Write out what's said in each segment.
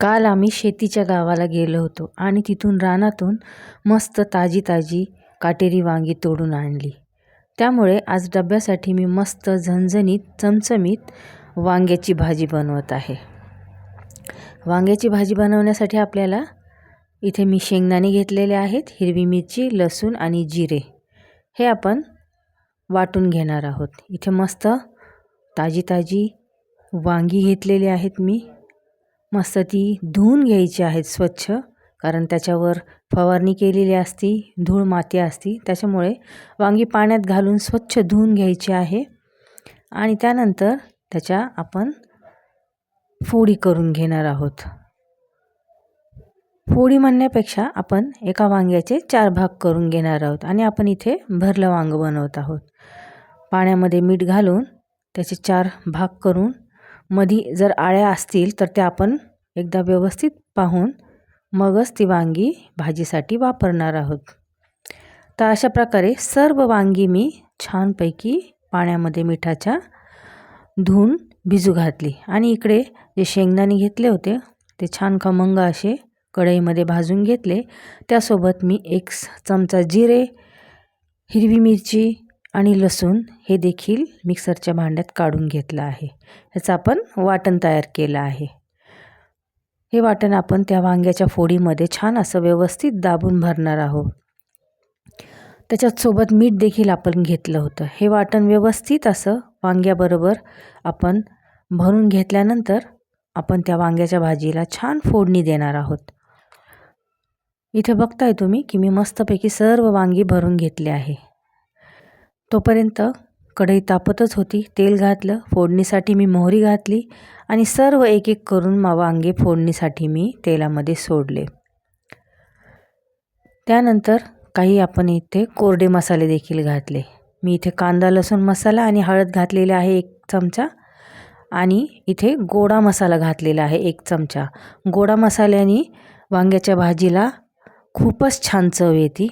काल आम्ही शेतीच्या गावाला गेलो होतो आणि तिथून रानातून मस्त ताजी ताजी काटेरी वांगी तोडून आणली. त्यामुळे आज डब्यासाठी मी मस्त झणझणीत चमचमीत वांग्याची भाजी बनवत आहे. वांग्याची भाजी बनवण्यासाठी आपल्याला इथे मी शेंगदाणे घेतलेले आहेत हिरवी मिरची लसूण आणि जिरे. हे आपण वाटून घेणार आहोत. इथे मस्त ताजी ताजी वांगी घेतलेली आहेत मी. मस्त ती धुवून घ्यायची आहेत स्वच्छ कारण त्याच्यावर फवारणी केलेली असती धूळ माती असती त्याच्यामुळे वांगी पाण्यात घालून स्वच्छ धुवून घ्यायची आहे. आणि त्यानंतर त्याच्या आपण फोडी करून घेणार आहोत. फोडी म्हणण्यापेक्षा आपण एका वांग्याचे चार भाग करून घेणार आहोत आणि आपण इथे भरलं वांग बनवत आहोत. पाण्यामध्ये मीठ घालून त्याचे चार भाग करून मधी जर आळ्या असतील तर त्या आपण एकदा व्यवस्थित पाहून मगच ती वांगी भाजीसाठी वापरणार आहोत. तर अशा प्रकारे सर्व वांगी मी छानपैकी पाण्यामध्ये मिठाच्या धुवून भिजू घातली. आणि इकडे जे शेंगदाणे घेतले होते ते छान खमंग असे कढईमध्ये भाजून घेतले. त्यासोबत मी एक चमचा जिरे हिरवी मिरची आणि लसूण हे देखील मिक्सरच्या भांड्यात काढून घेतलं आहे. ह्याचं आपण वाटण तयार केलं आहे. हे वाटण आपण त्या वांग्याच्या फोडीमध्ये छान असं व्यवस्थित दाबून भरणार आहोत. त्याच्यात सोबत मीठ देखील आपण घेतलं होतं. हे वाटण व्यवस्थित असं वांग्याबरोबर आपण भरून घेतल्यानंतर आपण त्या वांग्याच्या भाजीला छान फोडणी देणार आहोत. इथे बघताय तुम्ही की मी मस्तपैकी सर्व वांगी भरून घेतले आहे. तोपर्यंत कढई तापतच होती. तेल घातलं फोडणीसाठी मी मोहरी घातली आणि सर्व एक एक करून मा वांगे फोडणीसाठी मी तेलामध्ये सोडले. त्यानंतर काही आपण इथे कोरडे मसाले देखील घातले. मी इथे कांदा लसूण मसाला आणि हळद घातलेले आहे एक चमचा आणि इथे गोडा मसाला घातलेला आहे एक चमचा. गोडा मसाल्याने वांग्याच्या भाजीला खूपच छान चव येते.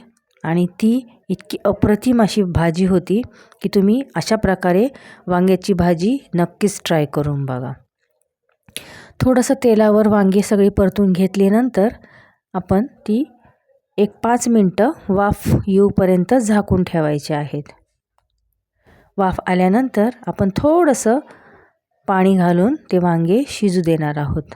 आणि ती इतकी अप्रतिम अशी भाजी होती की तुम्ही अशा प्रकारे वांग्याची भाजी नक्कीच ट्राय करून बघा. थोडंसं तेलावर वांगी सगळी परतून घेतल्यानंतर आपण ती एक पाच मिनटं वाफ येऊपर्यंत झाकून ठेवायचे आहेत. वाफ आल्यानंतर आपण थोडंसं पाणी घालून ते वांगे शिजू देणार आहोत.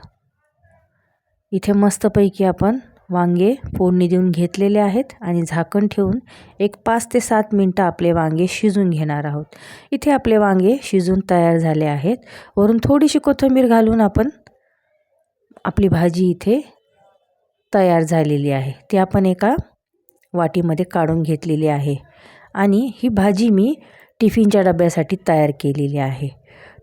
इथे मस्तपैकी आपण वांगे फोडणी देऊन घेतलेले आहेत आणि झाकण ठेवून एक पाच ते सात मिनटं आपले वांगे शिजून घेणार आहोत. इथे आपले वांगे शिजून तयार झाले आहेत. वरून थोडीशी कोथिंबीर घालून आपण आपली भाजी इथे तयार झालेली आहे. ती आपण एका वाटीमध्ये काढून घेतलेली आहे. आणि ही भाजी मी टिफिनच्या डब्यासाठी तयार केलेली आहे.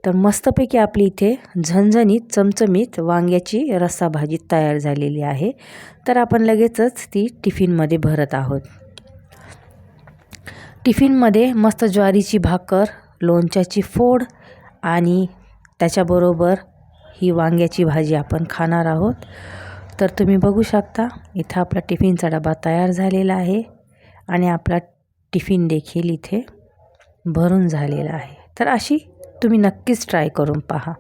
तर मस्तपैकी आपली इथे झणझणीत चमचमीत वांग्याची रस्सा भाजी तयार झालेली आहे. तर आपण लगेचच ती टिफिनमध्ये भरत आहोत. टिफिनमध्ये मस्त ज्वारीची भाकर लोणच्याची फोड आणि त्याच्याबरोबर ही वांग्याची भाजी आपण खाणार आहोत. तर तुम्ही बघू शकता इथं आपला टिफिनचा डबा तयार झालेला आहे आणि आपला टिफिन देखील इथे भरून झालेला आहे. तर अशी तुम्ही नक्कीच ट्राय करून पहा.